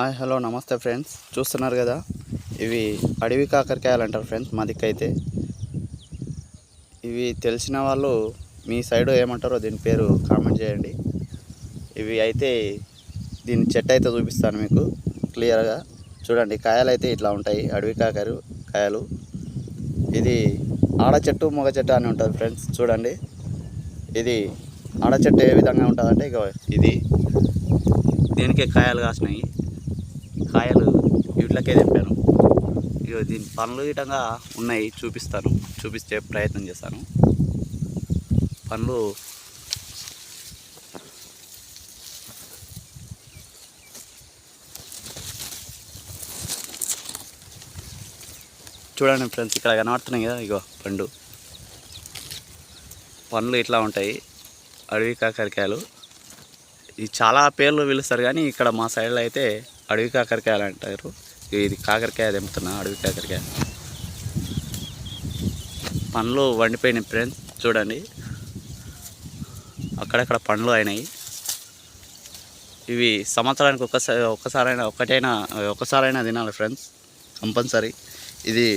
Hi hello నమస్తే friends. చూస్తున్నారు కదా ఇవి అడవి కాకరకాయలు అంటారు ఫ్రెండ్స్ మా దిక్కైతే. ఇవి తెలిసిన వాళ్ళు మీ సైడ్ ఏమంటారో దీని పేరు కామెంట్ చేయండి. ఇవి అయితే దీని చెట్టు అయితే చూపిస్తాను మీకు క్లియర్గా. చూడండి కాయలు అయితే ఇట్లా ఉంటాయి అడవి కాకరు కాయలు. ఇది ఆడ చెట్టు మగ చెట్టు అని ఉంటుంది ఫ్రెండ్స్ చూడండి. ఇది ఆడ చెట్టు ఏ విధంగా ఉంటుందంటే ఇక ఇది. దీనికే కాయలు కాసినాయి. కాయలు వీటికే తెంపాను ఇక దీని పనులు ఇటంగా ఉన్నాయి చూపిస్తాను. చూపించే ప్రయత్నం చేస్తాను. పనులు చూడండి ఫ్రెండ్స్ ఇక్కడ కనబడుతున్నాయి కదా ఇగో పండు. పండ్లు ఇట్లా ఉంటాయి అడవి కాకరకాయలు. ఇది చాలా పేర్లు పిలుస్తారు కానీ ఇక్కడ మా సైడ్లో అయితే అడవి కాకరకాయలు అంటారు? ఇది కాకరకాయ తెంపుతున్నా అడవి కాకరకాయ. పండ్లు వండిపోయినాయి ఫ్రెండ్స్ చూడండి. అక్కడక్కడ పండ్లు అయినాయి. ఇవి సంవత్సరానికి ఒకసారి ఒక్కసారైనా ఒకటైనా ఒక్కసారైనా తినాలి ఫ్రెండ్స్ కంపల్సరీ. ఇది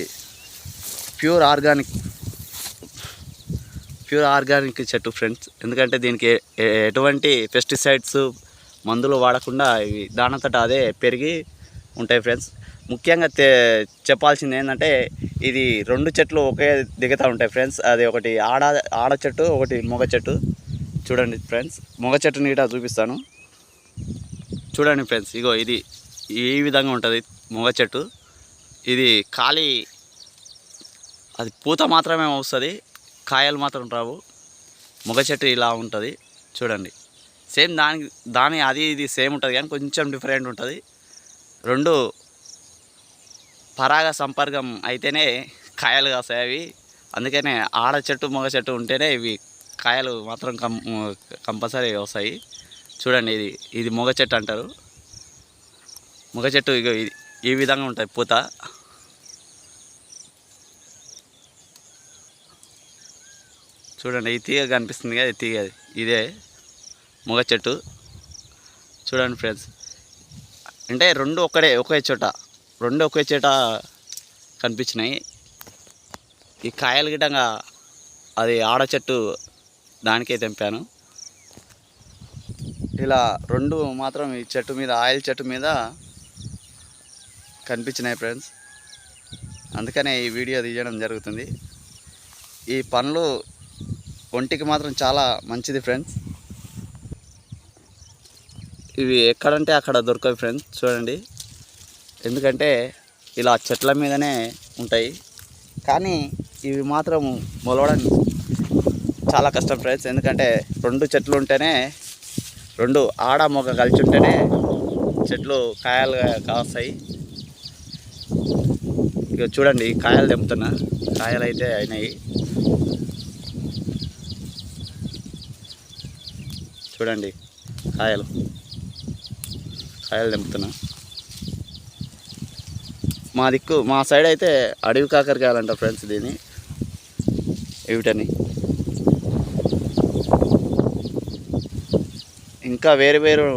ప్యూర్ ఆర్గానిక్ ప్యూర్ ఆర్గానిక్ చెట్టు ఫ్రెండ్స్ ఎందుకంటే దీనికి ఎటువంటి పెస్టిసైడ్స్ మందులు వాడకుండా ఇవి దానంతట అదే పెరిగి ఉంటాయి ఫ్రెండ్స్. ముఖ్యంగా చెప్పాల్సింది ఏంటంటే ఇది రెండు చెట్లు ఒకే దిగుతూ ఉంటాయి ఫ్రెండ్స్. అది ఒకటి ఆడ ఆడ చెట్టు ఒకటి మొగ చెట్టు. చూడండి ఫ్రెండ్స్. మొగ చెట్టుని ఇట చూపిస్తాను. చూడండి ఫ్రెండ్స్ ఇగో ఇది ఈ విధంగా ఉంటుంది మొగ చెట్టు. ఇది ఖాళీ అది పూత మాత్రమే వస్తుంది. కాయలు మాత్రం రావు. మొగ చెట్టు ఇలా ఉంటుంది. చూడండి. సేమ్ దానికి దాని అది ఇది సేమ్ ఉంటుంది కానీ కొంచెం డిఫరెంట్ ఉంటుంది. రెండు పరాగ సంపర్కం అయితేనే కాయలు కాస్తాయి అవి. అందుకనే ఆడ చెట్టు మొగ చెట్టు ఉంటేనే ఇవి కాయలు మాత్రం కం కంపల్సరీ వస్తాయి. చూడండి ఇది ఇది మొగ చెట్టు అంటారు. మొగ చెట్టు ఇగో ఈ విధంగా ఉంటుంది పూత. చూడండి ఈ తీగ కనిపిస్తుంది కదా ఈ తీగ ఇదే. మొగ చెట్టు చూడండి ఫ్రెండ్స్. అంటే రెండు ఒకడే ఒకే చోట. రెండు ఒకే చోట కనిపించినాయి. ఈ కాయలు గిట్టంగా అది ఆడ చెట్టు దానికే తెంపాను. ఇలా రెండు మాత్రం ఈ చెట్టు మీద ఆయిల్ చెట్టు మీద కనిపించినాయి ఫ్రెండ్స్. అందుకనే ఈ వీడియో తీయడం జరుగుతుంది. ఈ పండ్లు ఒంటికి మాత్రం చాలా మంచిది ఫ్రెండ్స్. ఇవి ఎక్కడంటే అక్కడ దొరకవు ఫ్రెండ్స్ చూడండి. ఎందుకంటే ఇలా చెట్ల మీదనే ఉంటాయి. కానీ ఇవి మాత్రం మొలవడం చాలా కష్టం ఫ్రెండ్స్ ఎందుకంటే రెండు చెట్లు ఉంటేనే రెండు ఆడ మొగ కలిసి ఉంటేనే చెట్లు కాయలు కాస్తాయి. ఇక చూడండి కాయలు తెంపుతున్నా. కాయలు అయితే అయినాయి. చూడండి కాయలు. కాయలు తెంపుతున్నా. మా దిక్కు మా సైడ్ అయితే అడవి కాకరకాయలు అంటారు ఫ్రెండ్స్ దీన్ని. ఇవిటని. ఇంకా వేరు వేరు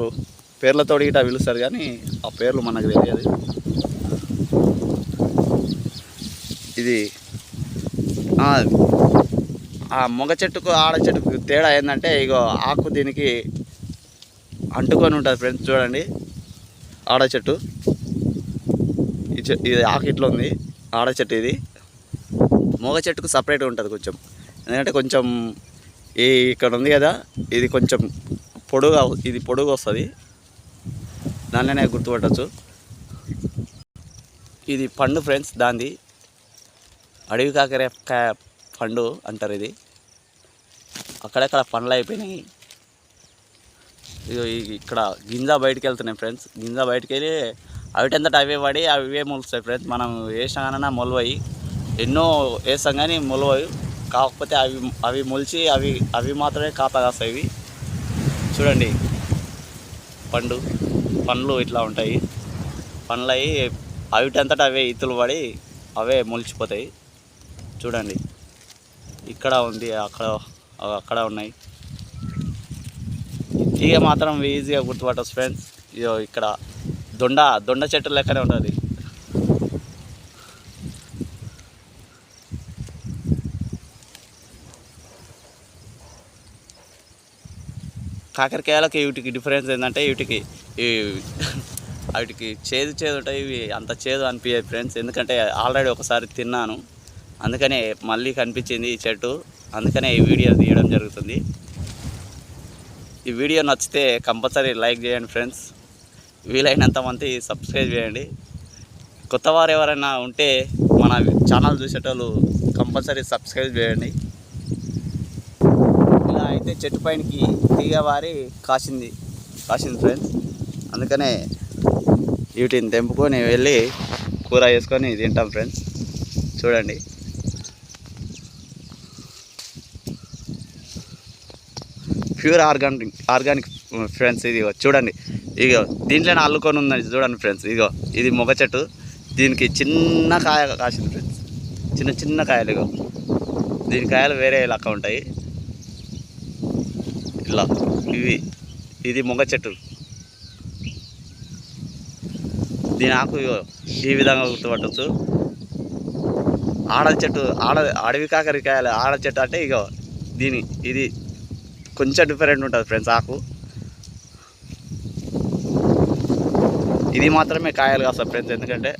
పేర్లతో ఇట పిలుస్తారు కానీ ఆ పేర్లు మనకు తెలియదు. ఇది ఆ మొగ చెట్టుకు ఆడ చెట్టుకు తేడా ఏంటంటే ఇగో ఆకు దీనికి అంటుకొని ఉంటుంది ఫ్రెండ్స్ చూడండి. ఆడ చెట్టు. ఈ ఇది ఆకు ఇట్లా ఉంది. ఆడ చెట్టు ఇది. మొగ చెట్టుకు సపరేట్గా ఉంటుంది కొంచెం. ఎందుకంటే కొంచెం ఈ ఇక్కడ ఉంది కదా ఇది కొంచెం పొడుగా ఇది పొడుగు వస్తుంది. దానిలోనే గుర్తుపట్టచ్చు. ఇది పండు ఫ్రెండ్స్ దాంది. అడవి కాకరకాయ పండు అంటారు ఇది. అక్కడక్కడ పండ్లు అయిపోయినాయి. ఇక్కడ గింజ బయటికి వెళ్తున్నాయి ఫ్రెండ్స్ గింజ బయటికి వెళ్ళి అవిటంతట అవే పడి అవే మొలుస్తాయి ఫ్రెండ్స్ మనం వేసాగానన్నా మొలవయి. ఎన్నో వేస్తాం కానీ మొలవయి కాకపోతే అవి అవి మొలిచి అవి అవి మాత్రమే కాపా కాస్తాయి ఇవి. చూడండి. పండు పండ్లు ఇట్లా ఉంటాయి. పండ్లు అవి అవిటంతట అవే ఇత్తులు పడి అవే మొలిచిపోతాయి. చూడండి. ఇక్కడ ఉంది అక్కడ అక్కడ ఉన్నాయి. ఇక మాత్రం ఈజీగా గుర్తుపట్టచ్చు ఫ్రెండ్స్ ఇదో ఇక్కడ దొండ దొండ చెట్టు లెక్కనే ఉంటుంది. కాకరకాయలకి వీటికి డిఫరెన్స్ ఏంటంటే వీటికి ఈ వాటికి చేదు చేదు ఉంటాయి. ఇవి అంత చేదు అనిపించాయి ఫ్రెండ్స్ ఎందుకంటే ఆల్రెడీ ఒకసారి తిన్నాను. అందుకనే మళ్ళీ కనిపించింది ఈ చెట్టు. అందుకనే ఈ వీడియో తీయడం జరుగుతుంది. ఈ వీడియో నచ్చితే కంపల్సరీ లైక్ చేయండి ఫ్రెండ్స్. వీలైనంత మంది సబ్స్క్రైబ్ చేయండి. కొత్త వారు ఎవరైనా ఉంటే మన ఛానల్ చూసేటోళ్ళు కంపల్సరీ సబ్స్క్రైబ్ చేయండి. ఇలా అయితే చెట్టు పైనకి తీగ వారి కాసింది. కాసింది ఫ్రెండ్స్. అందుకనే వీటిని తెంపుకొని వెళ్ళి కూర వేసుకొని తింటాం ఫ్రెండ్స్. చూడండి. ప్యూర్ ఆర్గానిక్ ఆర్గానిక్ ఫ్రెండ్స్ ఇది చూడండి. ఇగో దీంట్లోనే అల్లుకొని ఉందండి చూడండి ఫ్రెండ్స్. ఇగో ఇది మొగ చెట్టు. దీనికి చిన్న కాయ కాసింది ఫ్రెండ్స్. చిన్న చిన్న కాయలు ఇగో. దీని కాయలు వేరే లెక్క ఉంటాయి. ఇలా ఇవి ఇది మొగ చెట్టు. దీని ఆకు ఈ విధంగా గుర్తుపట్టచ్చు. ఆడ చెట్టు ఆడ అడవి కాకరికాయలు ఆడ చెట్టు అంటే ఇగో దీని ఇది కొంచెం డిఫరెంట్ ఉంటుంది ఫ్రెండ్స్ ఆకు. ఇది మాత్రమే కాయలు కాస్తాయి ఫ్రెండ్స్ ఎందుకంటే